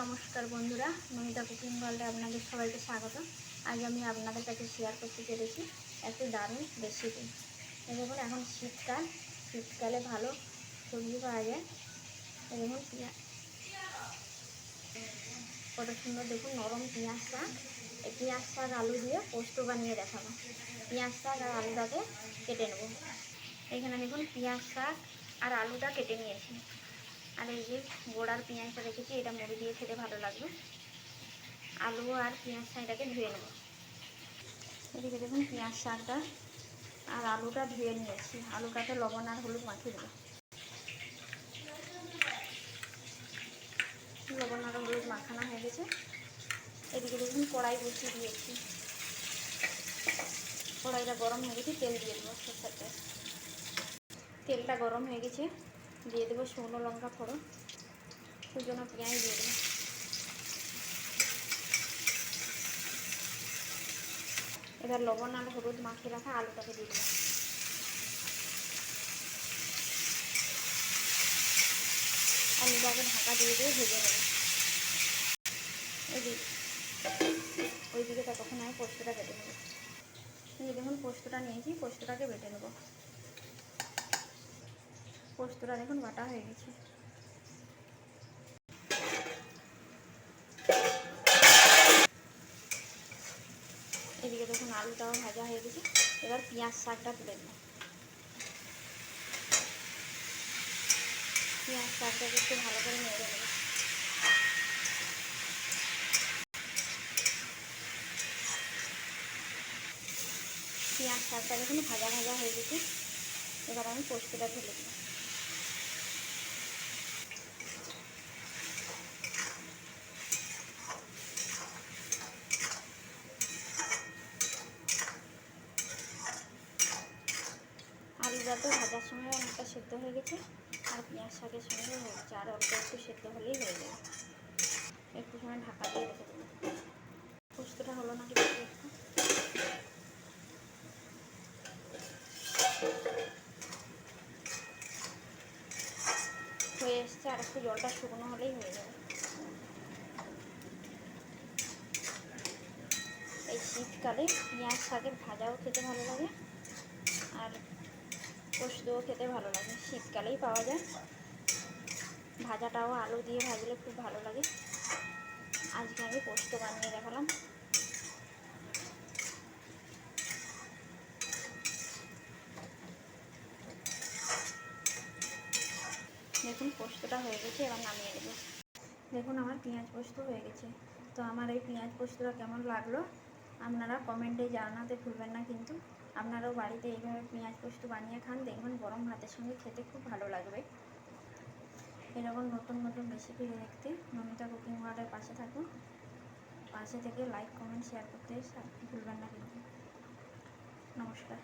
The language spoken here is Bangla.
নমস্কার বন্ধুরা, নমিতা কুকিং ওয়ার্ল্ডে আপনাদের সবাইকে স্বাগত। আজ আমি আপনাদের কাছে শেয়ার করতে চলেছি একটি দারুণ রেসিপি দেখুন, এখন শীতকাল, শীতকালে ভালো সবজি পাওয়া যায়। দেখুন কত সুন্দর, দেখুন, নরম পেঁয়াজ শাক। এই পেঁয়াজ শাক আলু দিয়ে পোস্ত বানিয়ে দেখাবো। পেঁয়াজ শাক আর আলুটাকে কেটে নেব। এখানে দেখুন, পেঁয়াজ শাক আর আলুটা কেটে নিয়েছি। আর এই যে গোড়ার পেঁয়াজটা রেখেছি, এটা মুড়ি দিয়ে খেতে ভালো লাগবে। আলু আর পেঁয়াজ শাকটাকে ধুয়ে নেব। এদিকে দেখুন পেঁয়াজ শাকটা আর আলুটা ধুয়ে নিয়েছি। আলুটাতে লবণ আর হলুদ মাখিয়ে দেবো। লবণ আর হলুদ মাখানো হয়ে গেছে। এদিকে দেখুন কড়াই বসিয়ে দিয়েছি। কড়াইটা গরম হয়ে গেছে, তেল দিয়ে দেবো সরষের তেলটা গরম হয়ে গেছে। দিয়ে দেবো শুকনো লঙ্কা ফোড়ন। সুজনো পেঁয়াজ দিয়ে দেবো। এবার লবণ আর হলুদ মাখিয়ে রাখা আলুটাকে দিয়ে দেবো। আলুটাকে ঢাকা দিয়ে দিয়ে ভেজে নেব। ওই ওই দিকে ততক্ষণ আমি পোস্তটা কেটে নেব। এই দেখুন পোস্তটা নিয়েছি, পোস্তটাকে বেটে নেব। পোস্তটা দেখুন বাটা হয়ে গেছে। এদিকে দেখুন আলুটাও ভাজা হয়ে গেছে। এবার পেঁয়াজ শাকটা তুলে দেবো পেঁয়াজ শাকটাকে একটু ভালো করে নেড়ে নেব। পেঁয়াজ শাকটা দেখুন ভাজা ভাজা হয়ে গেছে। এবার আমি পোস্তটা ঢেলে দেবো আলুটা তো ভাজার সময় অনেকটা সেদ্ধ হয়ে গেছে। আর পেঁয়াজ শাকের সঙ্গে গেছে। আর অল্প একটু সেদ্ধ হলেই হয়ে যাবে। একটু সময় ঢাকা দিয়ে রেখে দেবো। পোস্তটা হলো দেখি একটু? হয়ে এসছে। আর একটু জলটা শুকনো হলেই হয়ে যাবে। এই শীতকালে পেঁয়াজ শাকের ভাজাও খেতে ভালো লাগে। আর পোস্তও খেতে ভালো লাগে। শীতকালেই পাওয়া যায়। ভাজাটাও আলু দিয়ে ভাজলে খুব ভালো লাগে। আজকে আমি পোস্ত বানিয়ে দেখালাম। দেখুন, পোস্তটা হয়ে গেছে, এবার নামিয়ে দেবো দেখুন, আমার পেঁয়াজ পোস্ত হয়ে গেছে। তো আমার এই পেঁয়াজ পোস্তটা কেমন লাগল? আপনারা কমেন্টে জানাতে ভুলবেন না কিন্তু। আপনারাও বাড়িতে এইভাবে পেঁয়াজ পোস্ত বানিয়ে খান, দেখবেন গরম ভাতের সঙ্গে খেতে খুব ভালো লাগবে। এরকম নতুন নতুন রেসিপি দেখতে নমিতা কুকিং ওয়ার্ডের পাশে থাকুন। পাশে থেকে লাইক কমেন্ট শেয়ার করতে ভুলবেন না কিন্তু। নমস্কার।